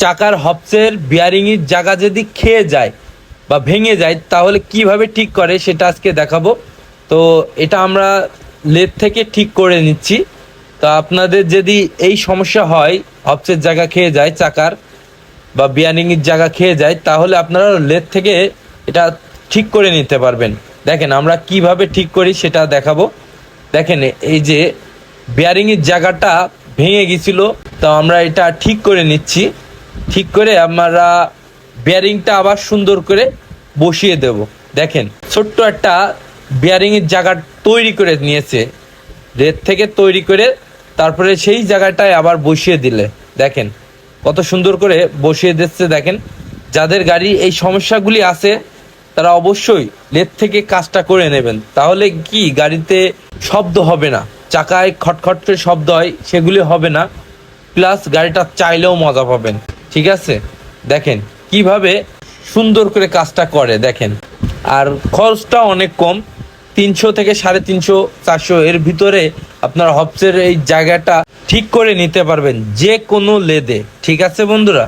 চাকার হপসের বিয়ারিংয়ের জায়গা যদি খেয়ে যায় বা ভেঙে যায়, তাহলে কীভাবে ঠিক করে সেটা আজকে দেখাবো। তো এটা আমরা লেদ থেকে ঠিক করে নিচ্ছি। তো আপনাদের যদি এই সমস্যা হয়, হপসের জায়গা খেয়ে যায়, চাকার বা বিয়ারিংয়ের জায়গা খেয়ে যায়, তাহলে আপনারা লেদ থেকে এটা ঠিক করে নিতে পারবেন। দেখেন আমরা কীভাবে ঠিক করি সেটা দেখাবো। দেখেন এই যে বিয়ারিংয়ের জায়গাটা ভেঙে গেছিল, তো আমরা এটা ঠিক করে নিচ্ছি। ঠিক করে আমরা বিয়ারিংটা আবার সুন্দর করে বসিয়ে দেব। দেখেন, ছোট্ট একটা বিয়ারিংয়ের জায়গা তৈরি করে নিয়েছে। রেত থেকে তৈরি করে তারপরে সেই জায়গাটায় আবার বসিয়ে দিলে। দেখেন, কত সুন্দর করে বসিয়ে দিচ্ছে, দেখেন। যাদের গাড়ি এই সমস্যাগুলি আছে, তারা অবশ্যই লেদ থেকে কাজটা করে নেবেন। তাহলে কি গাড়িতে শব্দ হবে না? চাকায় খটখট করে শব্দ হয়, সেগুলি হবে না। প্লাস গাড়িটা চাইলেও মজা পাবেন। ঠিক আছে? দেখেন, কীভাবে সুন্দর করে কাজটা করে, দেখেন। আর খরচটা অনেক কম, তিনশো থেকে সাড়ে তিনশো, চারশো এর ভিতরে আপনার হপসের এই জায়গাটা ঠিক করে নিতে পারবেন, যে কোনো লেদে। ঠিক আছে বন্ধুরা?